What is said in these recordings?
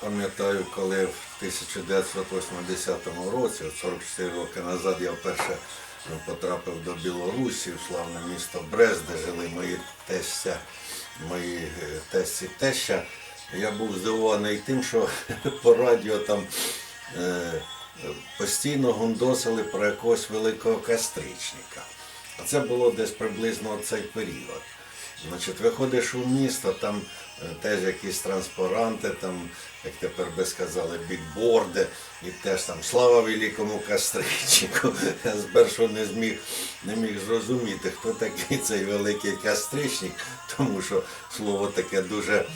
пам'ятаю, коли в 1980 році, 44 роки назад, я вперше потрапив до Білорусі, в славне місто Брест, де жили мої тестя, мої е, тесті теща. Я був здивований тим, що по радіо там е, постійно гундосили про якогось великого кастричника. А це було десь приблизно цей період. Значить, виходиш у місто, там теж якісь транспаранти, там, як тепер би сказали, бікборди, і теж там слава великому кастричнику. Я спершу не зміг, не міг зрозуміти, хто такий цей великий кастричник, тому що слово таке дуже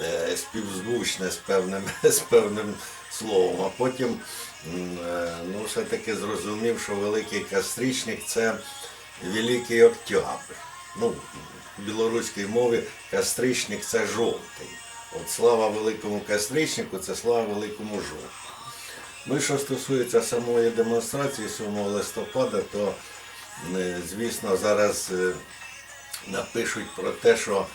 е, співзвучне з певним, з певним словом. А потім е, ну, все-таки зрозумів, що великий кастричник це Великий Октябрь. Ну, в білоруській мові кастричник це жовтий. От слава великому кастричнику це слава великому жовтому. Ну і що стосується самої демонстрації 7 листопада, то е, звісно зараз е, напишуть про те, що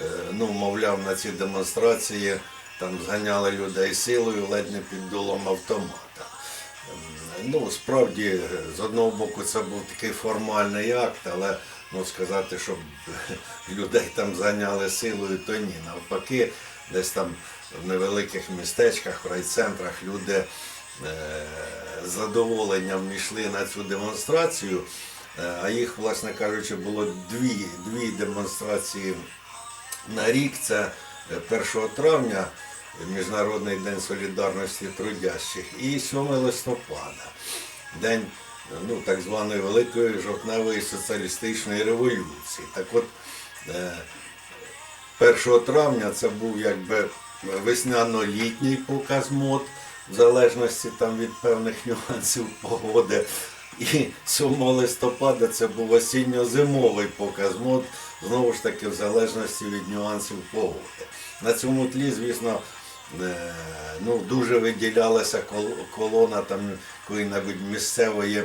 е, ну, мовляв, на ці демонстрації там зганяли людей силою, ледь не під дулом автомата. Ну, справді, з одного боку, це був такий формальний акт, але ну, сказати, щоб людей там зганяли силою, то ні. Навпаки, десь там в невеликих містечках, в райцентрах люди е, з задоволенням йшли на цю демонстрацію. Е, А їх, власне кажучи, було дві, дві демонстрації на рік. Це е, 1 травня, Міжнародний день солідарності трудящих, і 7 листопада, день е, ну, так званої Великої жовтневої соціалістичної революції. Так от, е, 1 травня це був якби весняно-літній показ мод, в залежності там від певних нюансів погоди. І 7 листопада це був осінньо-зимовий показ мод, знову ж таки, в залежності від нюансів погоди. На цьому тлі, звісно, е, ну, дуже виділялася колона там якої-небудь місцевої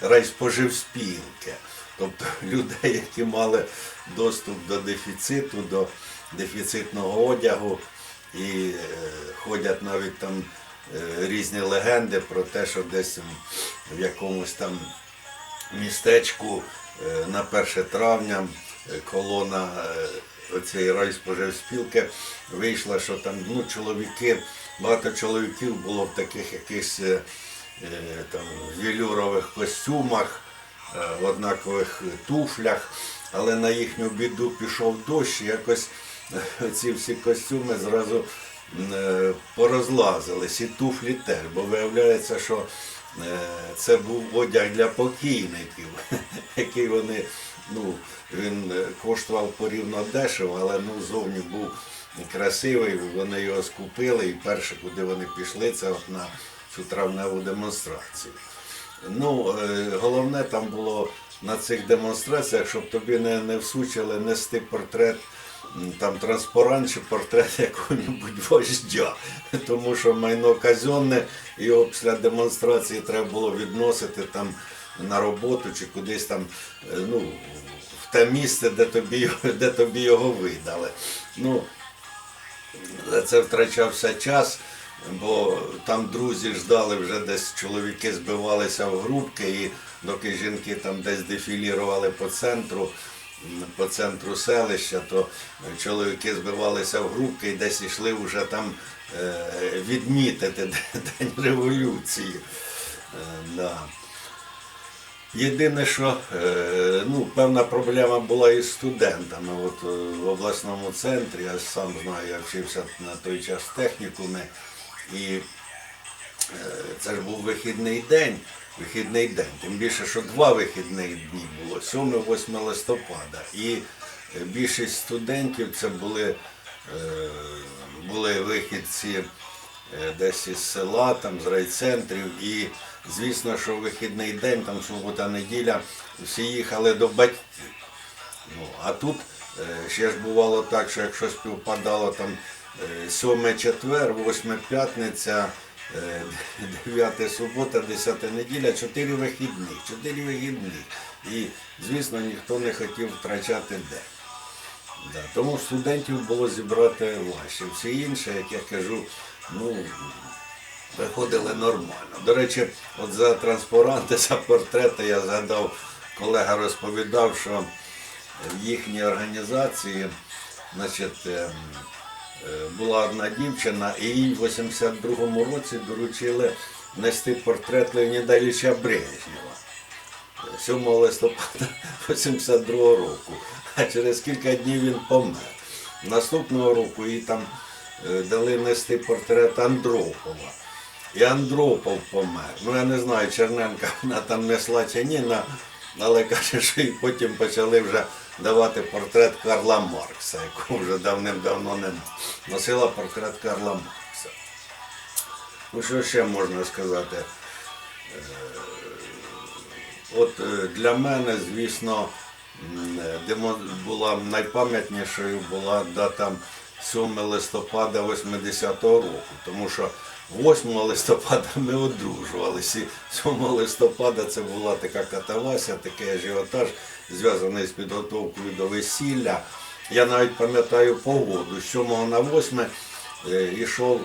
райспоживспілки. Тобто людей, які мали доступ до дефіциту, до дефіцитного одягу, і е, ходять навіть там е, різні легенди про те, що десь в якомусь там містечку е, на 1 травня колона оцієї райспоживспілки вийшла, що там ну, чоловіки, багато чоловіків було в таких якихось е, е, там вілюрових костюмах, е, в однакових туфлях, але на їхню біду пішов дощ, і якось е, ці всі костюми зразу е, порозлазились, і туфлі теж, бо виявляється, що е, це був одяг для покійників, який вони, ну, він е, коштував порівно дешево, але ну, зовні був красивий, вони його скупили, і перше, куди вони пішли, це от на цю травневу демонстрацію. Ну, е, головне там було на цих демонстраціях, щоб тобі не, не всучили нести портрет, там транспарант чи портрет якого-небудь вождя. Тому що майно казенне, його після демонстрації треба було відносити там на роботу чи кудись там, е, ну, в те місце, де тобі, де тобі його видали. Ну, це втрачався час, бо там друзі ждали вже десь чоловіки збивалися в групки, і доки жінки там десь дефілірували по центру, по центру селища, то чоловіки збивалися в групки і десь йшли вже там е, відмітити День революції. Е, да. Єдине, що е, ну, певна проблема була із студентами. От в обласному центрі, я сам знаю, я вчився на той час в технікумі, і е, це ж був вихідний день. Вихідний день, тим більше, що два вихідних дні було 7-8 листопада. І е, більшість студентів це були, е, були вихідці десь із села, там, з райцентрів. І звісно, що вихідний день, там субота, неділя, всі їхали до батьків. Ну, а тут ще ж бувало так, що якщо співпадало там 7 четвер, 8 п'ятниця, е, 9 субота, 10 неділя, 4 вихідних, 4 вихідних. І, звісно, ніхто не хотів втрачати день. Да. Тому студентів було зібрати важче. Всі інші, як я кажу, ну, виходили нормально. До речі, от за транспаранти, за портрети я згадав, колега розповідав, що в їхній організації значить, ем, е, була одна дівчина, і їй в 82-му році доручили нести портрет Леоніда Ілліча Брежнєва. 7 листопада 82 року, а через кілька днів він помер. Наступного року їй там е, дали нести портрет Андропова. І Андропов помер. Ну я не знаю, Черненка вона там несла чи ні, але каже, що і потім почали вже давати портрет Карла Маркса, якого вже давним-давно не носила портрет Карла Маркса. Ну що ще можна сказати? От е, для мене, звісно, е, була найпам'ятнішою була дата 7 листопада 80-го року, тому що 8 листопада ми одружувалися. 7 листопада це була така катавася, такий ажіотаж, зв'язаний з підготовкою до весілля. Я навіть пам'ятаю погоду. З 7 на 8 е, ішов,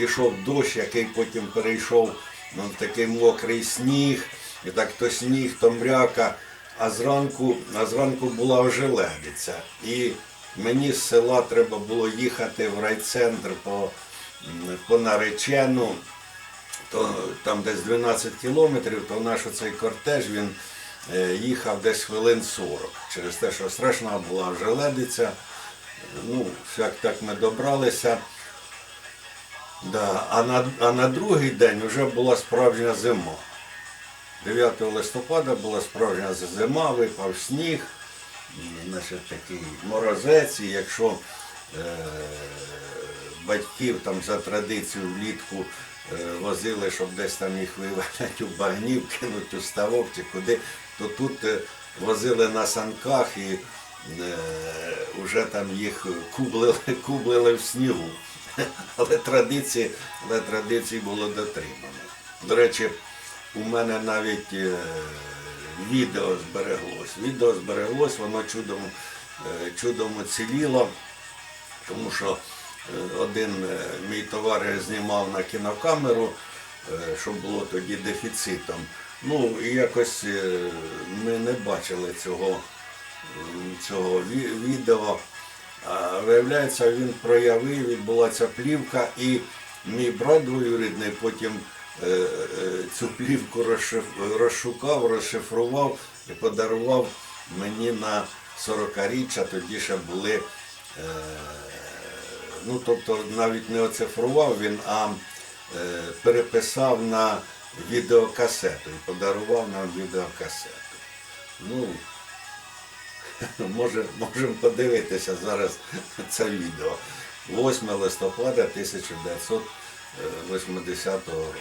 ішов дощ, який потім перейшов ну, такий мокрий сніг. І так то сніг, то мряка, а зранку, а зранку була ожеледиця. І мені з села треба було їхати в райцентр по, по наречену, то там десь 12 кілометрів, то наш оцей кортеж він е, їхав десь хвилин 40. Через те, що страшна була ожеледиця. Ну, як так ми добралися. Да. А, на, а на другий день вже була справжня зима. 9 листопада була справжня зима, випав сніг, значить, такий морозець, і якщо е, батьків там за традицію влітку е, возили, щоб десь там їх вивалять у багнів, кинуть у ставок чи куди, то тут е, возили на санках і е, вже там їх кублили, кублили в снігу. Але традиції, але традиції було дотримано. До речі, у мене навіть е, відео збереглось. Відео збереглось, воно чудом, е, чудом уціліло, тому що е, один е, мій товариш знімав на кінокамеру, е, що було тоді дефіцитом. Ну і якось е, ми не бачили цього, цього відео. А, виявляється, він проявив, відбула ця плівка, і мій брат двоюрідний потім цю плівку розшукав, розшифрував і подарував мені на 40-річчя. Тоді ще були, ну тобто навіть не оцифрував він, а е, переписав на відеокасету і подарував нам відеокасету. Ну, Може, можемо подивитися зараз це відео. 8 листопада 1980 року.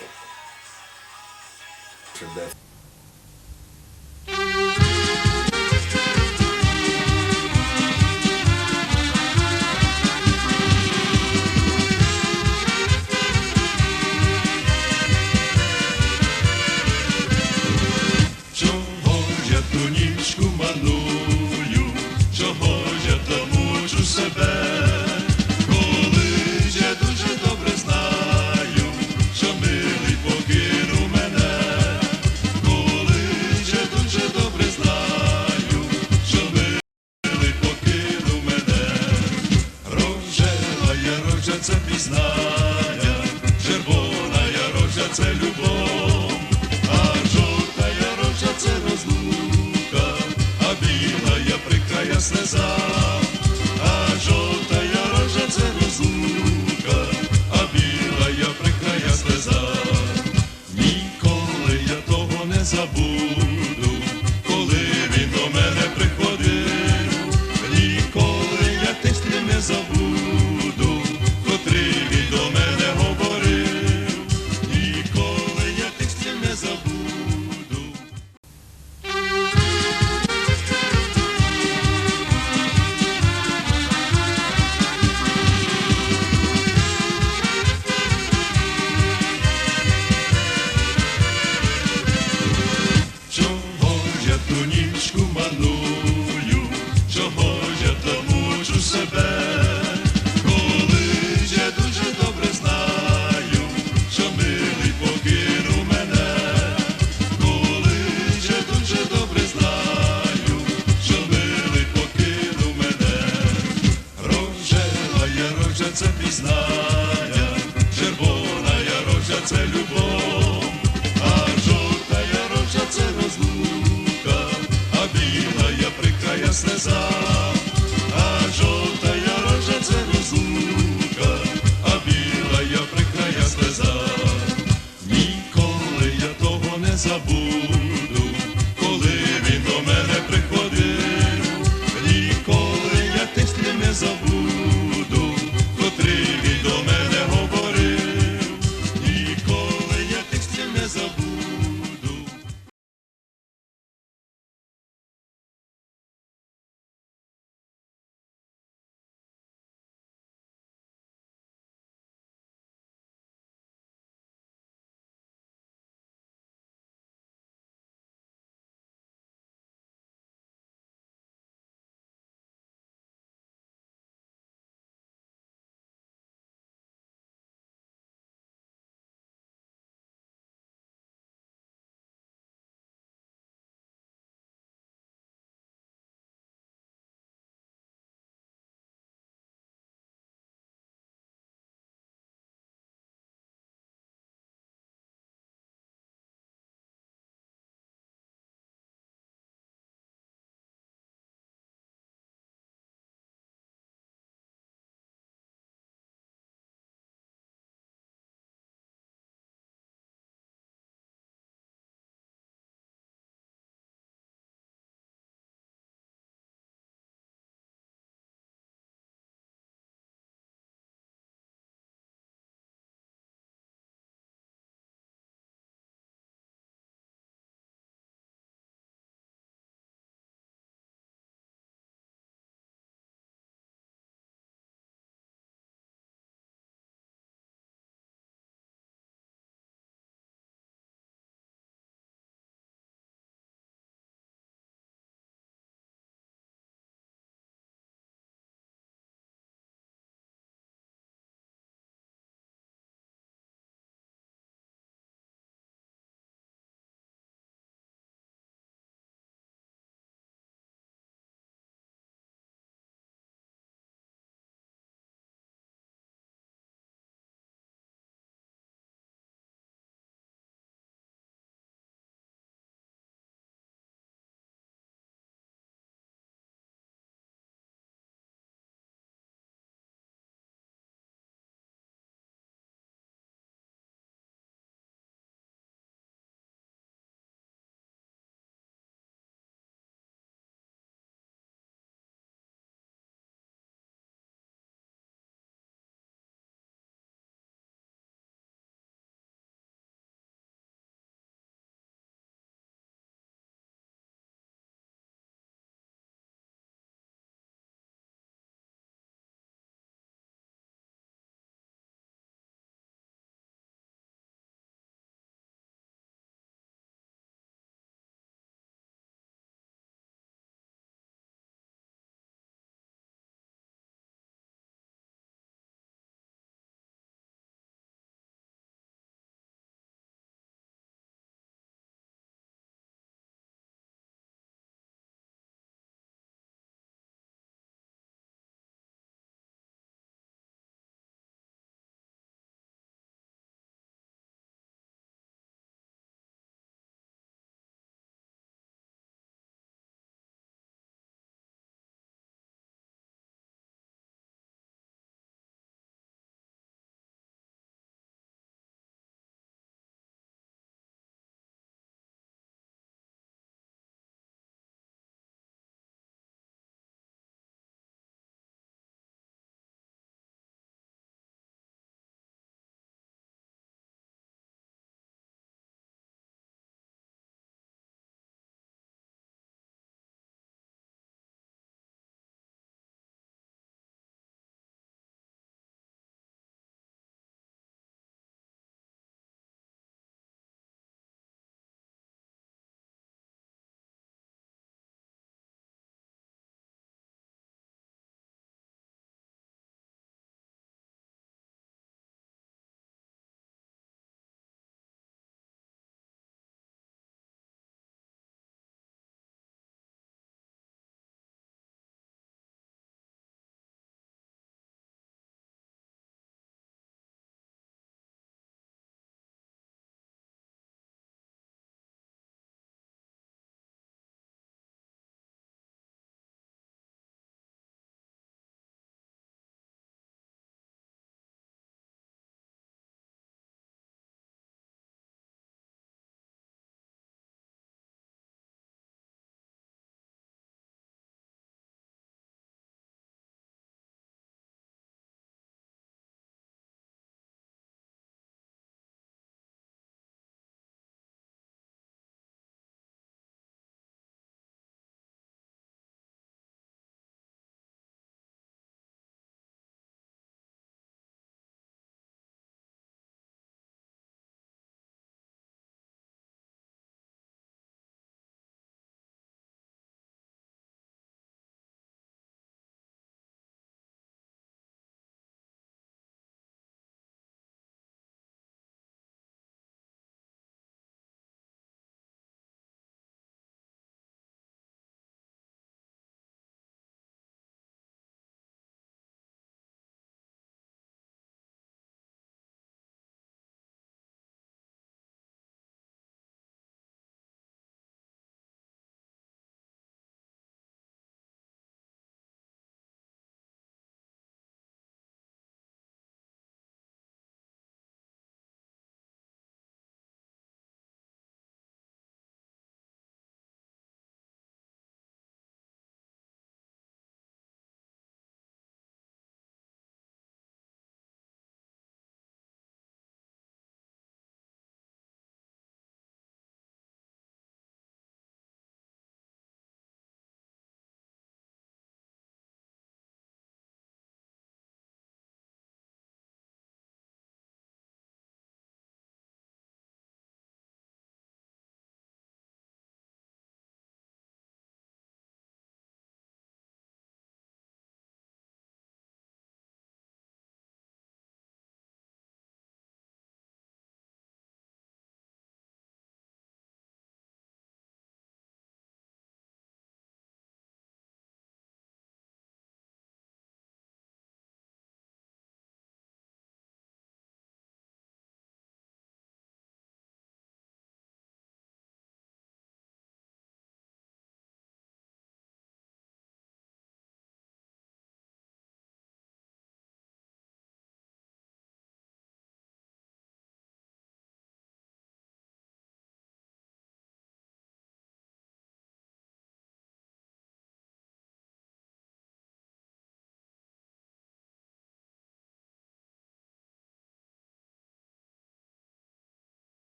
love.